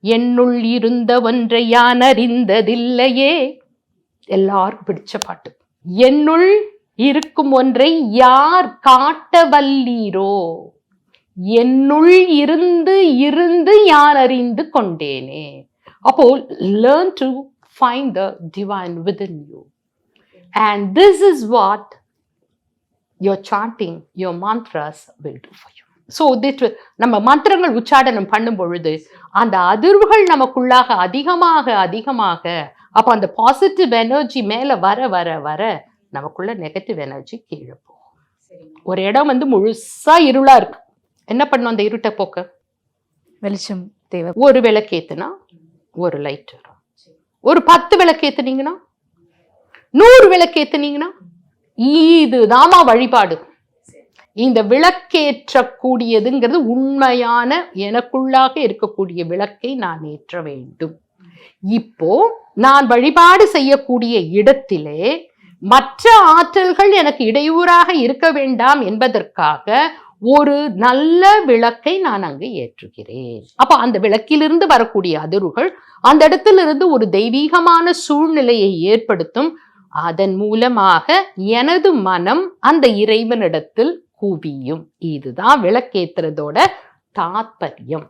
என்னுள் இருந்த ஒன்றை யான் அறிந்ததில்லையே? எல்லாருக்கும் பிடிச்ச பாட்டு. என்னுள் இருக்கும் ஒன்றை யார் காட்ட வல்லீரோ? என்னுள் இருந்து இருந்து யான் அறிந்து கொண்டேனே? அப்போ learn to find the divine within you and this is what your chanting, your mantras will do for you. So will- நம்ம மந்திரங்கள் உச்சாடனம் பண்ணும் பொழுது அந்த அதிர்வுகள் நமக்குள்ளாக அதிகமாக அதிகமாக அப்போ அந்த பாசிட்டிவ் எனர்ஜி மேலே வர வர வர நமக்குள்ள நெகட்டிவ் எனர்ஜி கீழே போகும். ஒரு இடம் வந்து முழுசா இருளா இருக்கு. என்ன பண்ணும் அந்த இருட்டை போக்க? வெளிச்சம் தேவை ஒரு விளக்கேத்துனா ஒரு லைட் வரும். ஒரு பத்து விளக்கேத்துனீங்கன்னா நூறு விளக்கேத்துனீங்கன்னா இதுதாம்மா வழிபாடு. இந்த விளக்கேற்றக்கூடியதுங்கிறது உண்மையான எனக்குள்ளாக இருக்கக்கூடிய விளக்கை நான் ஏற்ற வேண்டும். இப்போ நான் வழிபாடு செய்யக்கூடிய இடத்திலே மற்ற ஆற்றல்கள் எனக்கு இடையூறாக இருக்க வேண்டாம் என்பதற்காக ஒரு நல்ல விளக்கை நான் அங்கு ஏற்றுகிறேன். அப்ப அந்த விளக்கிலிருந்து வரக்கூடிய அதிர்வுகள் அந்த இடத்திலிருந்து ஒரு தெய்வீகமான சூழ்நிலையை ஏற்படுத்தும். அதன் மூலமாக எனது மனம் அந்த இறைவனிடத்தில் குவியும். இதுதான் விளக்கேத்துறதோட தாத்பரியம்.